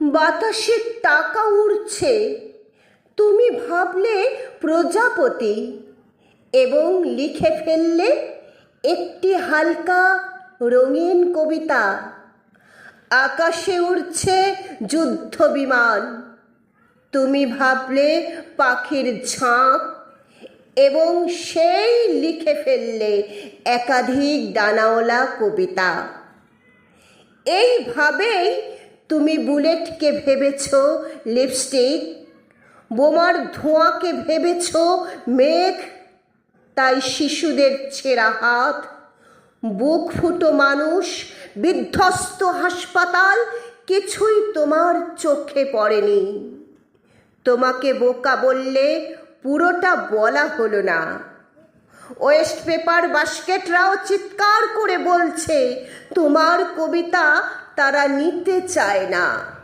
বাতাসে টাকা উড়ছে। তুমি ভাবলে প্রজাপতি এবং লিখে ফেললে একটি হালকা রঙিন কবিতা। আকাশে উড়ছে যুদ্ধ বিমান। তুমি ভাবলে পাখির ঝাঁক এবং সেই লিখে ফেললে একাধিক ডানাওয়ালা কবিতা। এইভাবেই তুমি বুলেটকে ভেবেছ, লিপস্টিক? বোমার ধোঁয়াকে ভেবেছ, মেঘ? তাই শিশুদের ছেঁড়া হাত। বুক ফুটো মানুষ, বিধ্বস্ত হাসপাতাল, কিছুই তোমার চোখে পড়েনি। তোমাকে বোকা বললে পুরোটা বলা হলো না। ওয়েস্ট পেপার বাস্কেটরাও চিৎকার করে বলছে, তোমার কবিতা তারা নিতে চায় না।